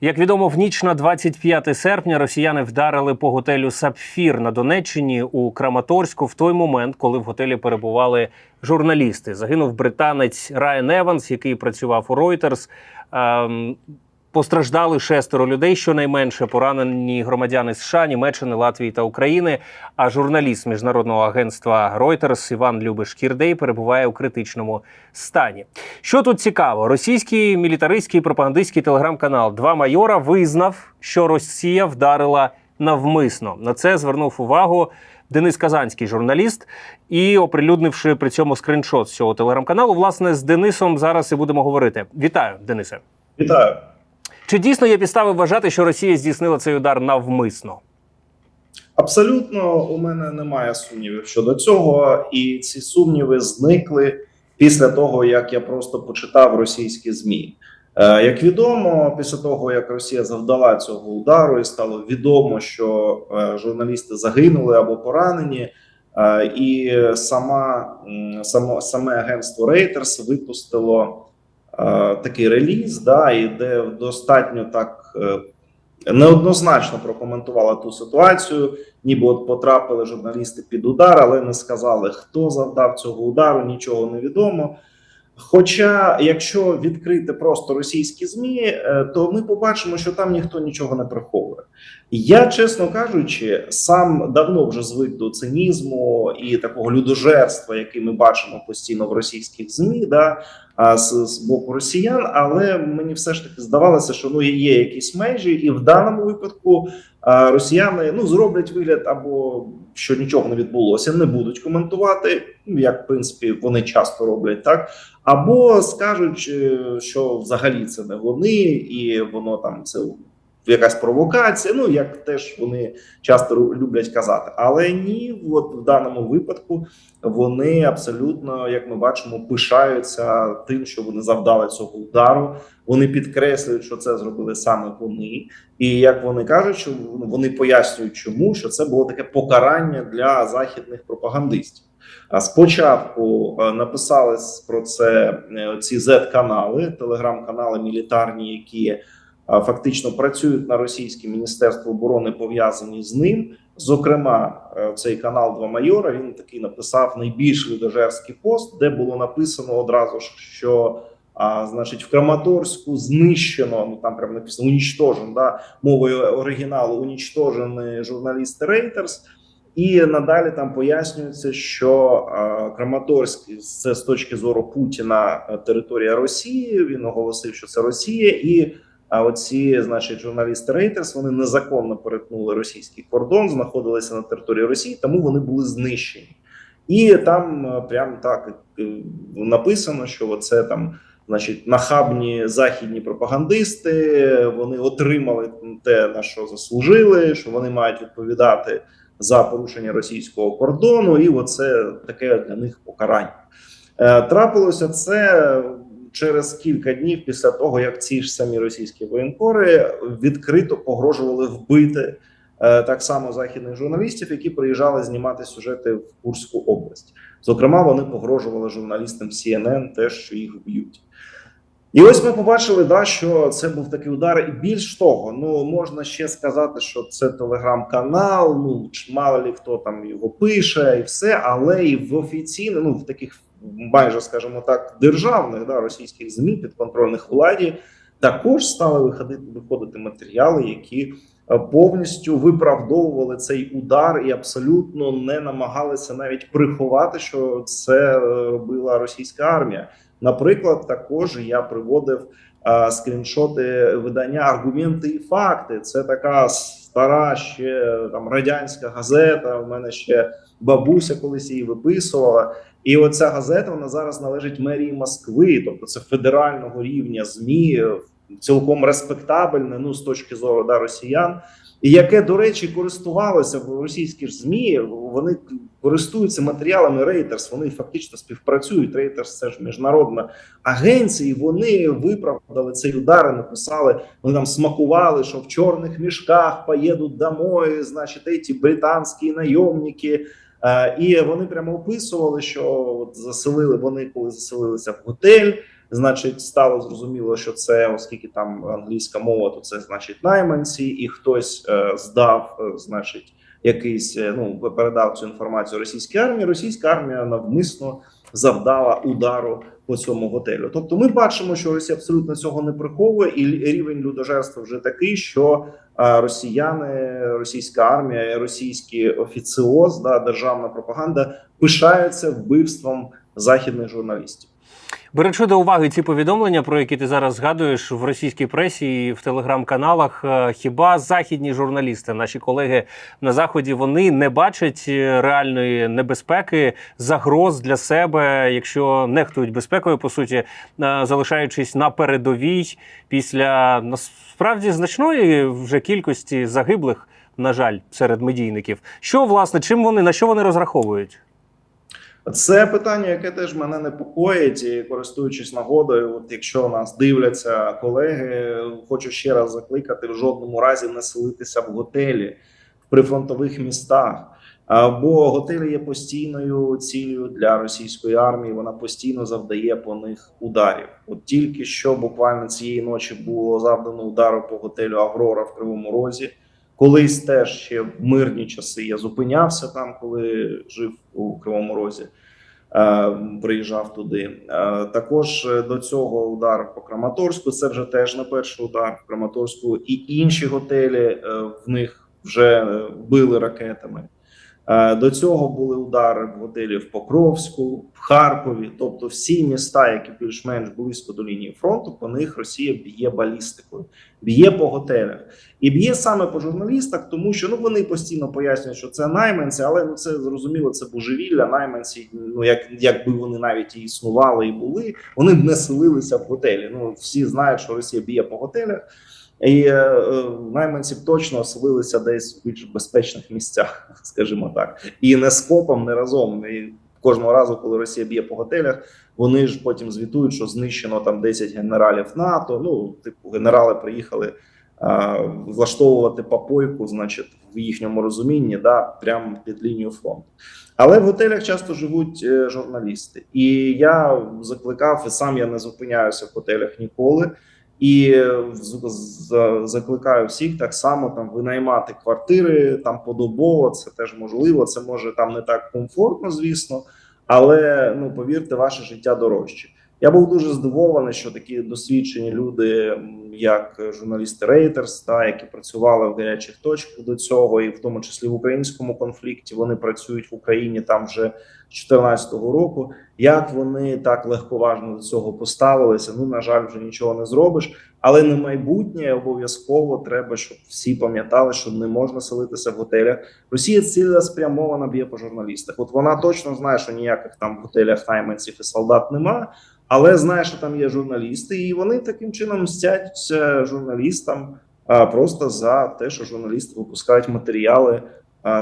Як відомо, в ніч на 25 серпня росіяни вдарили по готелю Сапфір на Донеччині у Краматорську в той момент, коли в готелі перебували журналісти. Загинув британець Райан Еванс, який працював у Reuters. Постраждали шестеро людей, щонайменше поранені громадяни США, Німеччини, Латвії та України. А журналіст міжнародного агентства Reuters Іван Любиш Кірдей перебуває у критичному стані. Що тут цікаво, російський мілітаристський пропагандистський телеграм-канал Два майора визнав, що Росія вдарила навмисно. На це звернув увагу Денис Казанський, журналіст, і оприлюднивши при цьому скриншот з цього телеграм-каналу. Власне, з Денисом зараз і будемо говорити. Вітаю, Денисе. Вітаю. Чи дійсно є підстави вважати, що Росія здійснила цей удар навмисно? Абсолютно у мене немає сумнівів щодо цього, і ці сумніви зникли після того, як я просто почитав російські змі. Е, Як відомо, після того як Росія завдала цього удару, і стало відомо, що е, журналісти загинули або поранені, е, і сама само саме агентство Reuters випустило такий реліз, да, і де достатньо так е, неоднозначно прокоментувала ту ситуацію, ніби от потрапили журналісти під удар, але не сказали, хто завдав цього удару, нічого не відомо. Хоча, якщо відкрити просто російські змі, е, то ми побачимо, що там ніхто нічого не приховує. Я, чесно кажучи, сам давно вже звик до цинізму і такого людожерства, який ми бачимо постійно в російських змі, да, з, з боку росіян. Але мені все ж таки здавалося, що ну є якісь межі, і в даному випадку росіяни ну зроблять вигляд або що нічого не відбулося, не будуть коментувати, ну, як в принципі вони часто роблять так. Або скажуть, е, що взагалі це не вони, і воно там це якась провокація. Ну як теж вони часто люблять казати. Але ні, от в даному випадку вони абсолютно, як ми бачимо, пишаються тим, що вони завдали цього удару. Вони підкреслюють, що це зробили саме вони. І як вони кажуть, що вони пояснюють, чому що це було таке покарання для західних пропагандистів. А спочатку е, написали про це е, ці Z-канали, телеграм-канали мілітарні, які фактично працюють на російське міністерство оборони, пов'язані з ним. Зокрема, е, цей канал Два майора він такий написав найбільш людожерський пост, де було написано одразу що а, значить, в Краматорську знищено, ну там прямо написано унічтожен, да, мовою оригіналу унічтожені журналісти Reuters. І надалі там пояснюється, що Краматорськ це з точки зору Путіна е, територія Росії. Він оголосив, що це Росія, і а оці, значить, журналісти Reuters, вони незаконно перетнули російський кордон, знаходилися на території Росії, тому вони були знищені. І там е, прям так е, написано, що це там, значить, нахабні західні пропагандисти. Вони отримали те, на що заслужили, що вони мають відповідати за порушення російського кордону, і оце таке для них покарання. Е, Трапилося це через кілька днів після того, як ці ж самі російські воєнкори відкрито погрожували вбити е, так само західних журналістів, які приїжджали знімати сюжети в Курську область. Зокрема, вони погрожували журналістам CNN теж, що їх вб'ють. І ось ми побачили, да, що це був такий удар. І більш того, ну можна ще сказати, що це телеграм-канал. Ну мало лі хто там його пише, і все, але і в офіційно, ну в таких майже скажімо так, державних да, російських змі підконтрольних владі також стали виходити виходити матеріали, які е, повністю виправдовували цей удар і абсолютно не намагалися навіть приховати, що це е, робила російська армія. Наприклад, також я приводив а, скріншоти видання аргументи і факти. Це така стара ще там радянська газета. У мене ще бабуся колись її виписувала. І оця газета вона зараз належить мерії Москви, тобто це федерального рівня змі, цілком респектабельне, ну з точки зору да, росіян. І яке, до речі, користувалося в російські ж змі. Вони користуються матеріалами Reuters, Вони фактично співпрацюють. Reuters – це ж міжнародна агенція. і Вони виправдали цей удар. і Написали, вони там смакували, що в чорних мішках поїдуть домой, значить, ці британські найомники. Е, І вони прямо описували, що от заселили вони, коли заселилися в готель. Значить, стало зрозуміло, що це, оскільки там англійська мова, то це значить найманці, і хтось е, здав, е, значить, якийсь е, ну передав цю інформацію російській армії. Російська армія навмисно завдала удару по цьому готелю. Тобто, ми бачимо, що Росія абсолютно цього не приховує, і рівень людожерства вже такий, що росіяни, російська армія, російський офіціоз, да, державна пропаганда пишаються вбивством західних журналістів. Беручи до уваги ці повідомлення, про які ти зараз згадуєш в російській пресі і в телеграм-каналах, е, хіба західні журналісти, наші колеги на заході, вони не бачать е, реальної небезпеки, загроз для себе, якщо нехтують безпекою, по суті, е, залишаючись на передовій після насправді значної вже кількості загиблих, на жаль, серед медійників. Що власне, чим вони на що вони розраховують? Це питання, яке теж мене непокоїть, і користуючись нагодою, от якщо нас дивляться колеги, хочу ще раз закликати в жодному разі не селитися в готелі в прифронтових містах. Бо готелі є постійною цілею для російської армії. Вона постійно завдає по них ударів. От тільки що буквально цієї ночі було завдано удару по готелю Аврора в Кривому Розі. Колись теж ще в мирні часи я зупинявся там, коли жив у Кривому Розі. Е, приїжджав туди. Е, також до цього удар по Краматорську. Це вже теж не перший удар по Краматорську, і інші готелі е, в них вже били ракетами. До цього були удари в готелі в Покровську, в Харкові. Тобто, всі міста, які більш-менш близько до лінії фронту, по них Росія б'є балістикою, б'є по готелях і б'є саме по журналістах, тому що ну вони постійно пояснюють, що це найманці, але ну це зрозуміло, це божевілля. Найманці, ну як якби вони навіть і існували і були, вони б не селилися в готелі. Ну всі знають, що Росія б'є по готелях. І е, е, найманці б точно оселилися десь в більш безпечних місцях, скажімо так, і не скопом, не разом. І кожного разу, коли Росія б'є по готелях, вони ж потім звітують, що знищено там 10 генералів НАТО. Ну, типу, генерали приїхали а, влаштовувати попойку, значить, в їхньому розумінні, да, прямо під лінію фронту. Але в готелях часто живуть е, журналісти, і я закликав і сам я не зупиняюся в готелях ніколи. І закликаю всіх так само там винаймати квартири там подобово. Це теж можливо. Це може там не так комфортно, звісно, але ну повірте, ваше життя дорожче. Я був дуже здивований, що такі досвідчені люди, як журналісти Reuters, та які працювали в гарячих точках до цього, і в тому числі в українському конфлікті, вони працюють в Україні там вже з 2014 року. Як вони так легковажно до цього поставилися? Ну на жаль, вже нічого не зробиш. Але на майбутнє обов'язково треба, щоб всі пам'ятали, що не можна селитися в готелях. Росія цілеспрямовано б'є по журналістах. От вона точно знає, що ніяких там в готелях найманців і солдат немає але знає, що там є журналісти, і вони таким чином мстять журналістам просто за те, що журналісти випускають матеріали,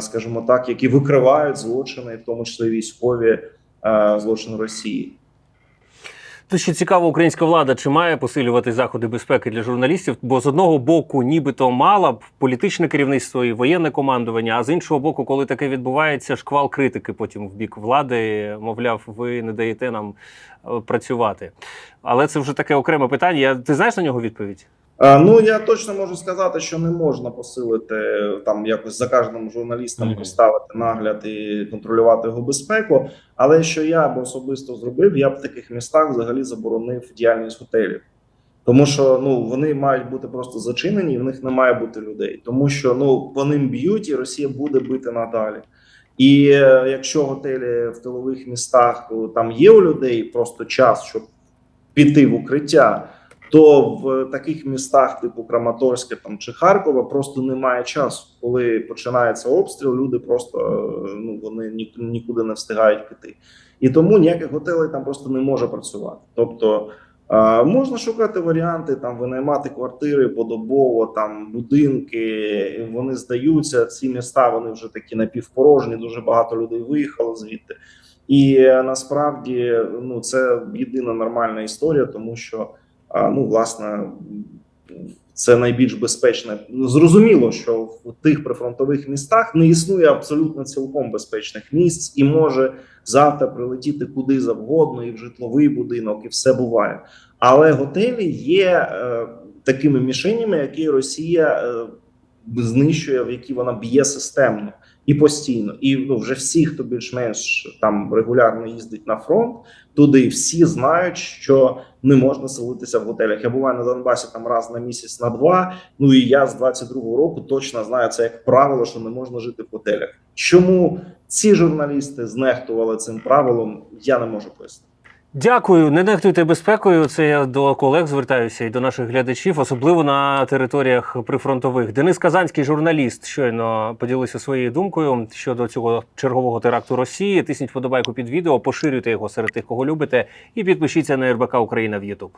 скажімо так, які викривають злочини, в тому числі військові злочини Росії. Тут ще цікаво, українська влада чи має посилювати заходи безпеки для журналістів? Бо з одного боку, нібито мала б політичне керівництво і воєнне командування, а з іншого боку, коли таке відбувається, шквал критики потім в бік влади, мовляв, ви не даєте нам е, працювати. Але це вже таке окреме питання. Ти знаєш на нього відповідь? Ну я точно можу сказати, що не можна посилити там якось за кожним журналістом mm-hmm. поставити нагляд і контролювати його безпеку. Але що я б особисто зробив, я б в таких містах взагалі заборонив діяльність готелів, тому що ну вони мають бути просто зачинені, і в них не має бути людей, тому що ну по ним б'ють, і Росія буде бити надалі. І е, якщо готелі в тилових містах там є у людей просто час, щоб піти в укриття то в таких містах, типу Краматорське там чи Харкова, просто немає часу. Коли починається обстріл, люди просто ну вони ні, нікуди не встигають піти, і тому ніяких готелей там просто не може працювати. Тобто а, можна шукати варіанти, там винаймати квартири подобово, там будинки. Вони здаються. Ці міста вони вже такі напівпорожні. Дуже багато людей виїхало звідти. І насправді ну це єдина нормальна історія, тому що ну власне це найбільш безпечне. Ну, Зрозуміло, що в тих прифронтових містах не існує абсолютно цілком безпечних місць, і може завтра прилетіти куди завгодно, і в житловий будинок, і все буває. Але готелі є е, такими мішенями, які Росія е, знищує, в які вона б'є системно і постійно. І ну вже всі, хто більш-менш там регулярно їздить на фронт, туди всі знають, що не можна селитися в готелях. Я буваю на Донбасі там раз на місяць, на два. Ну і я з 22-го року точно знаю це як правило, що не можна жити в готелях. Чому ці журналісти знехтували цим правилом? Я не можу пояснити. Дякую, не нехтуйте безпекою. Це я до колег звертаюся і до наших глядачів, особливо на територіях прифронтових. Денис Казанський, журналіст, щойно поділився своєю думкою щодо цього чергового теракту Росії. Тисніть вподобайку під відео, поширюйте його серед тих, кого любите, і підпишіться на РБК Україна в Ютуб.